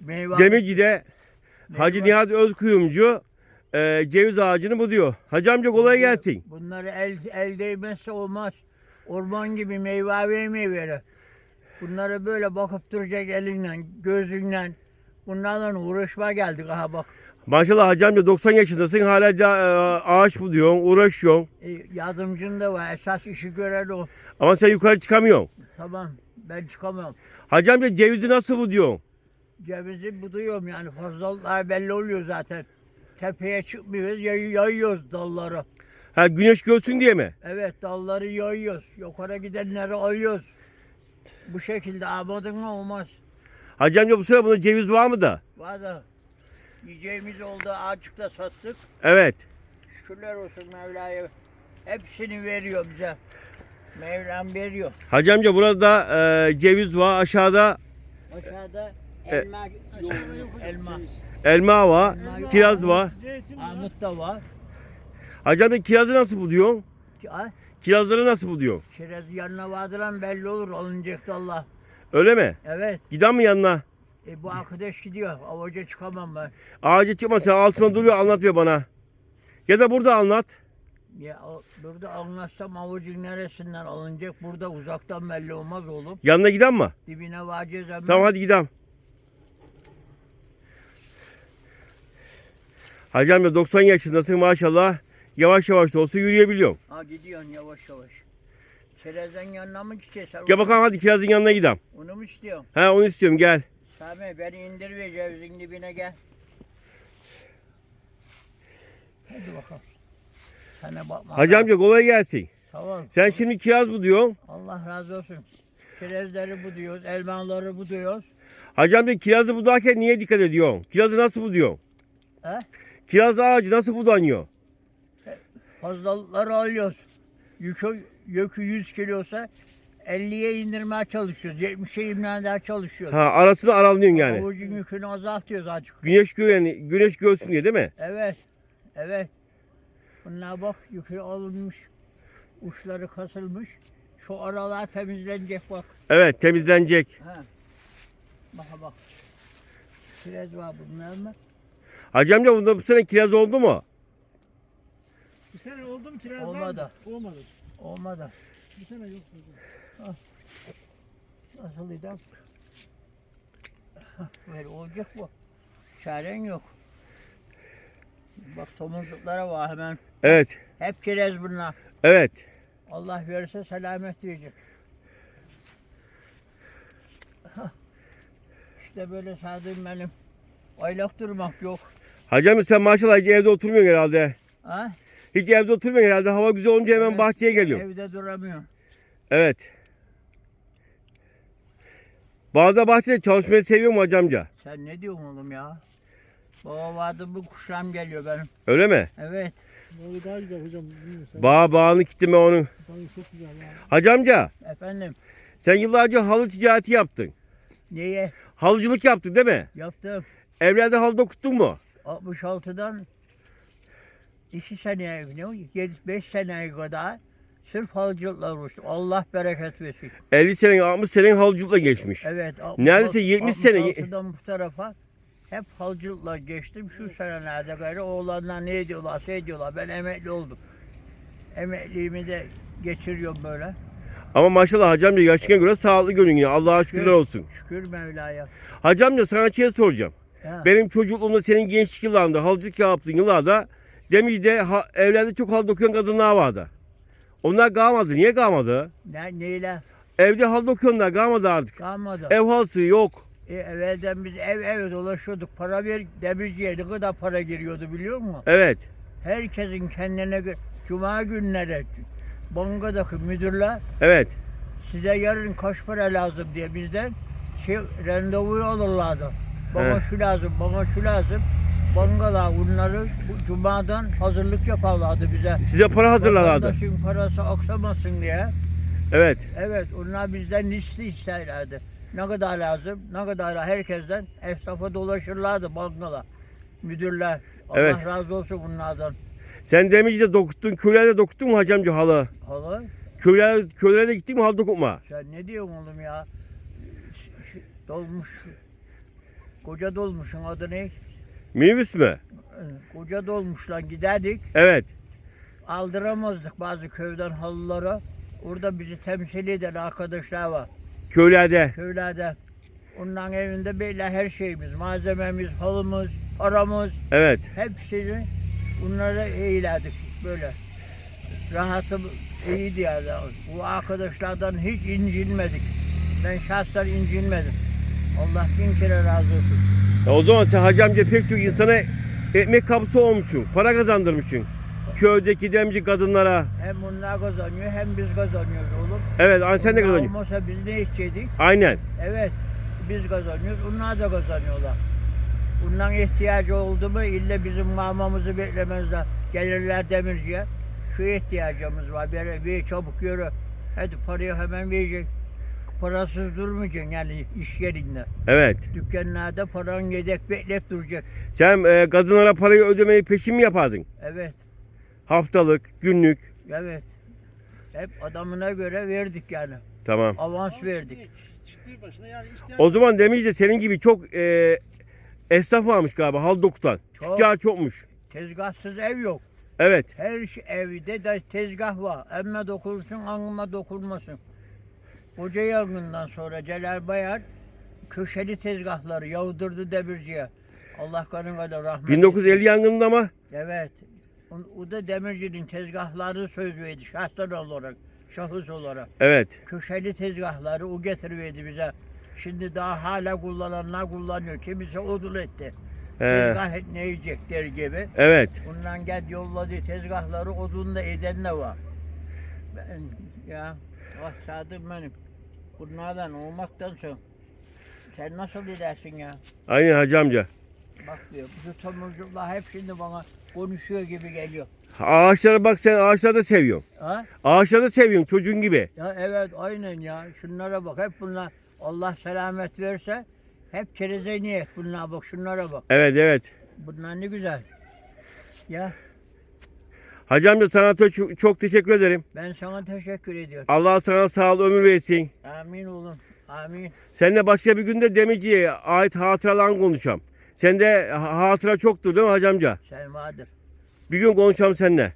Meyve Demirci'de Hacı Nihat Özkuyumcu e, ceviz ağacını buluyor. Hacı amca kolay gelsin. Bunları el, el değmezse olmaz. Orman gibi meyve vermeyi verir. Bunları böyle bakıp duracak elinle, gözünle. Bunlarla uğraşma geldik aha bak. Maşallah Hacı amca 90 yaşındasın hala ca- e, ağaç buluyorsun, uğraşıyorsun. E, yardımcın da var. Esas işi gören o. Ama sen yukarı çıkamıyorsun. Tamam ben çıkamam. Hacı amca cevizi nasıl buluyorsun? Cevizi buduyorum yani fazlalıklar belli oluyor zaten. Tepeye çıkmıyoruz, yay- yayıyoruz dalları. Ha güneş görsün diye mi? Evet dalları yayıyoruz. Yukarı gidenleri alıyoruz. Bu şekilde amadın mı olmaz. Hacı amca bu sıra bunda ceviz var mı da? Var da yiyeceğimiz oldu açıkta sattık. Evet. Şükürler olsun Mevla'ya. Hepsini veriyor bize. Mevlam veriyor. Hacı amca burada e, ceviz var aşağıda Aşağıda elma yoğurdu. Elma. elma var, kiraz var. Armut da var. Hacı amca kirazı nasıl buluyorsun? Ha? Kirazları nasıl buluyorsun? Çerez yanına vardıran belli olur alınacak da Allah. Öyle mi? Evet. Giden mi yanına? E, bu arkadaş gidiyor. Avaca çıkamam ben. Ağaca çıkma sen altına duruyor anlatmıyor bana. Ya da burada anlat. Ya o- burada anlatsam avucun neresinden alınacak? Burada uzaktan belli olmaz oğlum. Yanına giden mi? Dibine varacağız ama. Tamam hadi gidelim. Hacı amca 90 yaşındasın maşallah. Yavaş yavaş da olsa yürüyebiliyorsun. Ha gidiyorsun yavaş yavaş. Çerezden yanına mı gideceksin? Gel bakalım hadi kirazın yanına gidelim. Onu mu istiyorsun? He onu istiyorum gel. Sami beni indir ve cevizin dibine gel. Hadi bakalım. Sana bakma. Hacı amca kolay gelsin. Ol. Sen şimdi kiraz bu diyorsun. Allah razı olsun. Çerezleri bu diyoruz, elmaları bu diyoruz. Hacı amca kirazı budarken niye dikkat ediyorsun? Kirazı nasıl buduyorsun? He? Kiraz ağacı nasıl budanıyor? Fazlalıkları alıyoruz. Yükü, yükü 100 kilosa 50'ye indirmeye çalışıyoruz. 70'e indirmeye çalışıyoruz. Ha arasını aralıyorsun yani. Avucun yükünü azaltıyoruz azıcık. Güneş gören, güneş görsün diye değil mi? Evet. Evet. Bunlar bak yükü alınmış. Uçları kasılmış. Şu aralar temizlenecek bak. Evet temizlenecek. Ha. Bak bak. Kiraz var bunlar mı? Hacı amca bunda bu sene kiraz oldu mu? Bir sene oldu mu kiraz? Olmadı. Olmadı. Olmadı. Bir sene yok. Nasıl idam? Böyle olacak bu. Çaren yok. Bak tomurcuklara var hemen. Evet. Hep kiraz bunlar. Evet. Allah verirse selamet verecek. Hah. İşte böyle sadım benim. Aylak durmak yok. Hacı amca sen maşallah hiç evde oturmuyorsun herhalde. Ha? Hiç evde oturmuyorsun herhalde. Hava güzel olunca hemen Evet. bahçeye geliyorsun. Evde duramıyorum. Evet. Bazı bahçede çalışmayı seviyor mu hacı amca? Sen ne diyorsun oğlum ya? Baba vardı bu kuşlarım geliyor benim. Öyle mi? Evet. Böyle daha güzel hocam. Bağ bağını kitleme onu. Tabii çok güzel ya. Hacı amca Efendim. sen yıllarca halı ticareti yaptın. Neye? Halıcılık yaptın değil mi? Yaptım. Evlerde halı dokuttun mu? 66'dan 2 seneye ne o? 5 seneye kadar sırf halıcılıkla uğraştım. Allah bereket versin. 50 senenin 60 senenin halıcılıkla geçmiş. Evet. Neredeyse 70 sene. 66'dan bu tarafa hep halıcılıkla geçtim. Şu senelerde gayrı oğlanlar ne ediyorlar, şey ediyorlar. Ben emekli oldum. Emekliliğimi de geçiriyorum böyle. Ama maşallah hacı amca yaşına göre sağlıklı görünüyor. Allah'a şükürler olsun. Şükür Mevla'ya. Hacı amca sana şey soracağım. Benim çocukluğumda senin gençlik yıllarında halıcılık yaptığın yıllarda Demirci'de ha, evlerde çok halı dokuyan kadınlar vardı. Onlar kalmadı. Niye kalmadı? Ne, neyle? Evde halı dokuyanlar kalmadı artık. Kalmadı. Ev halısı yok. E, evvelden biz ev ev dolaşıyorduk. Para ver, demirciye ne kadar para giriyordu biliyor musun? Evet. Herkesin kendine göre Cuma günleri bankadaki müdürler Evet. size yarın kaç para lazım diye bizden şey randevu alırlardı. Bana He. şu lazım, bana şu lazım. Bankalar bunları bu cumadan hazırlık yaparlardı bize. Size para hazırlarlardı. Vatandaşın parası aksamasın diye. Evet. Evet onlar bizden liste isterlerdi. Ne kadar lazım, ne kadar herkesten esnafa dolaşırlardı bankalar. Müdürler. Allah Evet. razı olsun bunlardan. Sen Demirci'de dokuttun, köylerde dokuttun mu hacı amca halı? Hala Köylere, köylere de gittin mi halı dokutma? sen ne diyorsun oğlum ya? Ş- ş- Dolmuş Koca dolmuşun adı ne? Minibüs mü? Koca dolmuştan giderdik. Evet. Aldıramazdık bazı köyden halılara. Orada bizi temsil eden arkadaşlar var. Köylerde. Köylerde. Onların evinde böyle her şeyimiz, malzememiz, halımız, paramız, Evet. hepsini bunlara eğilerdik böyle. Rahatım iyiydi yani. Bu arkadaşlardan hiç incinmedik. Ben şahsen incinmedim. Allah bin kere razı olsun. Ya o zaman sen Hacı amca pek çok insana ekmek kapısı olmuşsun. Para kazandırmışsın. Köydeki demci kadınlara. Hem onlar kazanıyor hem biz kazanıyoruz oğlum. Evet hani sen de Onlar kazanıyorsun. Olmasa biz ne içecektik? Aynen. Evet, biz kazanıyoruz, onlar da kazanıyorlar. Bundan ihtiyacı oldu mu illa bizim mamamızı beklemezler. Gelirler demirciye. Şu ihtiyacımız var, bir, bir çabuk yürü. Hadi parayı hemen verecek. Parasız durmayacaksın yani iş yerinde. Evet. Dükkanlarda paran yedek beklep duracak. Sen e, kadınlara parayı ödemeyi peşin mi yapardın? Evet, Haftalık, günlük. evet. Hep adamına göre verdik yani. Tamam. Avans verdik. Ciddi başına yani isteyen O zaman demiş de senin gibi çok e, esnaf varmış galiba Haldok'tan. Çok. Tüccar çokmuş. Tezgahsız ev yok. Evet. Her şey, evde de tezgah var. Emme dokunsun, anıma dokunmasın. Koca yangından sonra Celal Bayar köşeli tezgahları yağdırdı demirciye. Allah kanın kadar rahmet 1950 etsin. yangınında mı? Evet. O, o da demircinin tezgahları söz verdi şahsen olarak, şahıs olarak. Evet. Köşeli tezgahları o getiriverdi bize. Şimdi daha hala kullananlar kullanıyor. Kimisi odun etti. He, Tezgah et ne yiyecekler gibi. evet. Bundan gel yolladığı tezgahları odunla eden de var. Ben ya ah sadım benim. Bunlardan olmaktansa sen nasıl edersin ya? Aynen Hacı amca. Bak diyor bu tomurcuklar hep şimdi bana konuşuyor gibi geliyor. Ağaçlara bak sen ağaçları da seviyorsun. Ha? Ağaçları da seviyorsun çocuğun gibi. Ya evet aynen ya. Şunlara bak hep bunlar Allah selamet verse hep kereze niyet bunlar bak şunlara bak. Evet evet. Bunlar ne güzel. Ya Hacı amca sana çok, çok teşekkür ederim. ben sana teşekkür ediyorum. Allah sana sağlık ömür versin. Amin oğlum. Amin. Seninle başka bir günde Demirci'ye ait hatıralarını konuşacağım. Sende ha- hatıra çoktur değil mi Hacı amca? Sen vardır. Bir gün konuşalım seninle.